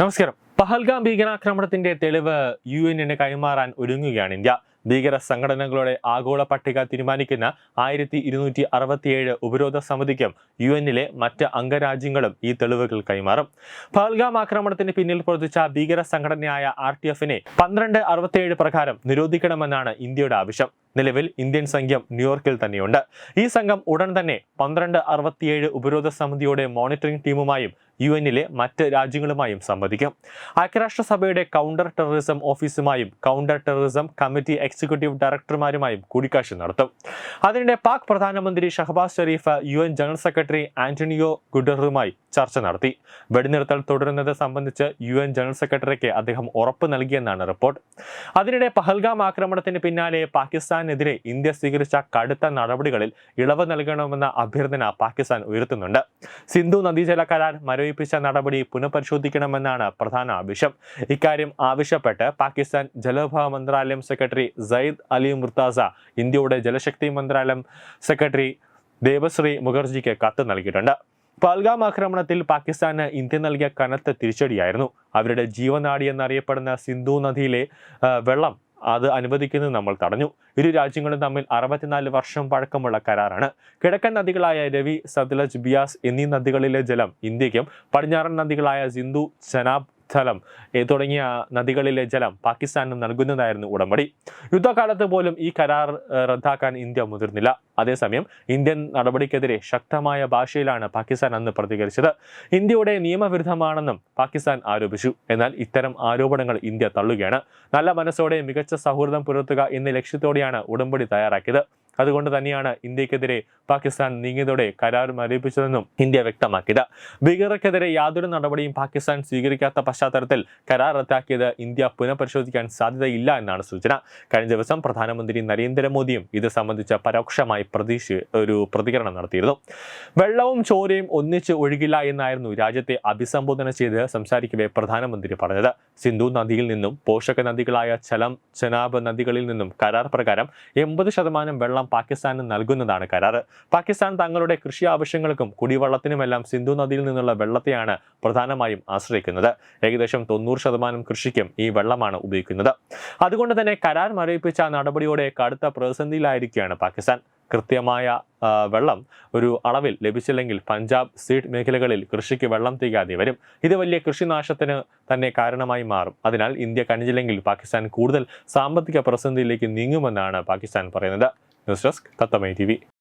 നമസ്കാരം. പഹൽഗാം ഭീകരാക്രമണത്തിന്റെ തെളിവ് യു എന്നിന് കൈമാറാൻ ഒരുങ്ങുകയാണ് ഇന്ത്യ. ഭീകര സംഘടനകളുടെ ആഗോള പട്ടിക തീരുമാനിക്കുന്ന ആയിരത്തി ഇരുന്നൂറ്റി അറുപത്തിയേഴ് ഉപരോധ സമിതിക്കും യു എന്നിലെ മറ്റ് അംഗരാജ്യങ്ങളും ഈ തെളിവുകൾ കൈമാറും. പഹൽഗാം ആക്രമണത്തിന് പിന്നിൽ പ്രവർത്തിച്ച ഭീകര സംഘടനയായ ആർ ടി എഫിനെ പന്ത്രണ്ട് അറുപത്തിയേഴ് പ്രകാരം നിരോധിക്കണമെന്നാണ് ഇന്ത്യയുടെ ആവശ്യം. നിലവിൽ ഇന്ത്യൻ സംഘം ന്യൂയോർക്കിൽ തന്നെയുണ്ട്. ഈ സംഘം ഉടൻ തന്നെ പന്ത്രണ്ട് അറുപത്തിയേഴ് ഉപരോധ സമിതിയുടെ മോണിറ്ററിംഗ് ടീമുമായും യു എന്നിലെ മറ്റ് രാജ്യങ്ങളുമായും സംവദിക്കും. ഐക്യരാഷ്ട്രസഭയുടെ കൗണ്ടർ ടെററിസം ഓഫീസുമായും കൗണ്ടർ ടെററിസം കമ്മിറ്റി എക്സിക്യൂട്ടീവ് ഡയറക്ടർമാരുമായും കൂടിക്കാഴ്ച നടത്തും. അതിനിടെ പാക് പ്രധാനമന്ത്രി Shahbaz Sharif U N general secretary Antonio ഗുഡറുമായി ചർച്ച നടത്തി. വെടിനിർത്തൽ തുടരുന്നത് സംബന്ധിച്ച് യു എൻ ജനറൽ സെക്രട്ടറിക്ക് അദ്ദേഹം ഉറപ്പ് നൽകിയെന്നാണ് റിപ്പോർട്ട്. അതിനിടെ പഹൽഗാം ആക്രമണത്തിന് പിന്നാലെ പാകിസ്ഥാനെതിരെ ഇന്ത്യ സ്വീകരിച്ച കടുത്ത നടപടികളിൽ ഇളവ് നൽകണമെന്ന അഭ്യർത്ഥന പാകിസ്ഥാൻ ഉയർത്തുന്നുണ്ട്. സിന്ധു നദീജല കരാർ മരവിപ്പിച്ച നടപടി പുനഃപരിശോധിക്കണമെന്നാണ് പ്രധാന ആവശ്യം. ഇക്കാര്യം ആവശ്യപ്പെട്ട് പാകിസ്ഥാൻ ജലവിഭവ മന്ത്രാലയം സെക്രട്ടറി സയ്യിദ് അലി മുർത്താസ ഇന്ത്യയുടെ ജലശക്തി മന്ത്രാലയം സെക്രട്ടറി ദേവശ്രീ മുഖർജിക്ക് കത്ത് നൽകിയിട്ടുണ്ട്. പൽഗാം ആക്രമണത്തിൽ പാകിസ്ഥാന് ഇന്ത്യ നൽകിയ കനത്ത തിരിച്ചടിയായിരുന്നു. അവരുടെ ജീവനാടി എന്നറിയപ്പെടുന്ന സിന്ധു നദിയിലെ വെള്ളം അത് അനുവദിക്കുന്നത് നമ്മൾ തടഞ്ഞു. ഇരു രാജ്യങ്ങളും തമ്മിൽ അറുപത്തിനാല് വർഷം പഴക്കമുള്ള കരാറാണ്. കിഴക്കൻ നദികളായ രവി സത്ലജ് ബിയാസ് എന്നീ നദികളിലെ ജലം ഇന്ത്യക്കും പടിഞ്ഞാറൻ നദികളായ സിന്ധു ചനാബ് ഏ, തുടങ്ങിയ നദികളിലെ ജലം പാകിസ്ഥാനും നൽകുന്നതായിരുന്നു ഉടമ്പടി. യുദ്ധകാലത്ത് പോലും ഈ കരാർ റദ്ദാക്കാൻ ഇന്ത്യ മുതിർന്നില്ല. അതേസമയം ഇന്ത്യൻ നടപടിക്കെതിരെ ശക്തമായ ഭാഷയിലാണ് പാകിസ്ഥാൻ അന്ന് പ്രതികരിച്ചത്. ഇന്ത്യയുടെ നിയമവിരുദ്ധമാണെന്നും പാകിസ്ഥാൻ ആരോപിച്ചു. എന്നാൽ ഇത്തരം ആരോപണങ്ങൾ ഇന്ത്യ തള്ളുകയാണ്. നല്ല മനസ്സോടെ മികച്ച സൗഹൃദം പുലർത്തുക എന്ന ലക്ഷ്യത്തോടെയാണ് ഉടമ്പടി തയ്യാറാക്കിയത്. അതുകൊണ്ട് തന്നെയാണ് ഇന്ത്യക്കെതിരെ പാകിസ്ഥാൻ നീങ്ങിയതോടെ കരാർ മരവിപ്പിച്ചതെന്നും ഇന്ത്യ വ്യക്തമാക്കിയത്. ഭീകരർക്കെതിരെ യാതൊരു നടപടിയും പാകിസ്ഥാൻ സ്വീകരിക്കാത്ത പശ്ചാത്തലത്തിൽ കരാർ റദ്ദാക്കിയത് ഇന്ത്യ പുനഃപരിശോധിക്കാൻ സാധ്യതയില്ല എന്നാണ് സൂചന. കഴിഞ്ഞ ദിവസം പ്രധാനമന്ത്രി നരേന്ദ്രമോദിയും ഇത് സംബന്ധിച്ച പരോക്ഷമായി പ്രതീക്ഷ ഒരു പ്രതികരണം നടത്തിയിരുന്നു. വെള്ളവും ചോരയും ഒന്നിച്ച് ഒഴുകില്ല എന്നായിരുന്നു രാജ്യത്തെ അഭിസംബോധന ചെയ്ത് സംസാരിക്കവേ പ്രധാനമന്ത്രി പറഞ്ഞത്. സിന്ധു നദിയിൽ നിന്നും പോഷക നദികളായ ചലം ചെനാബ് നദികളിൽ നിന്നും കരാർ പ്രകാരം എൺപത് ശതമാനം വെള്ളം പാകിസ്ഥാന് നൽകുന്നതാണ് കരാർ പാകിസ്ഥാൻ തങ്ങളുടെ കൃഷി ആവശ്യങ്ങൾക്കും കുടിവെള്ളത്തിനുമെല്ലാം സിന്ധു നദിയിൽ നിന്നുള്ള വെള്ളത്തെയാണ് പ്രധാനമായും ആശ്രയിക്കുന്നത്. ഏകദേശം തൊണ്ണൂറ് ശതമാനം കൃഷിക്കും ഈ വെള്ളമാണ് ഉപയോഗിക്കുന്നത്. അതുകൊണ്ട് തന്നെ കരാർ മരവിപ്പിച്ച നടപടിയോടെ കടുത്ത പ്രതിസന്ധിയിലായിരിക്കുകയാണ് പാകിസ്ഥാൻ. കൃത്യമായ വെള്ളം ഒരു അളവിൽ ലഭിച്ചില്ലെങ്കിൽ പഞ്ചാബ് സീഡ് മേഖലകളിൽ കൃഷിക്ക് വെള്ളം തികയാതെ വരും. ഇത് വലിയ കൃഷിനാശത്തിന് തന്നെ കാരണമായി മാറും. അതിനാൽ ഇന്ത്യ കണിഞ്ഞില്ലെങ്കിൽ പാകിസ്ഥാൻ കൂടുതൽ സാമ്പത്തിക പ്രതിസന്ധിയിലേക്ക് നീങ്ങുമെന്നാണ് പാകിസ്ഥാൻ പറയുന്നത്. よしよし、たっため ATV。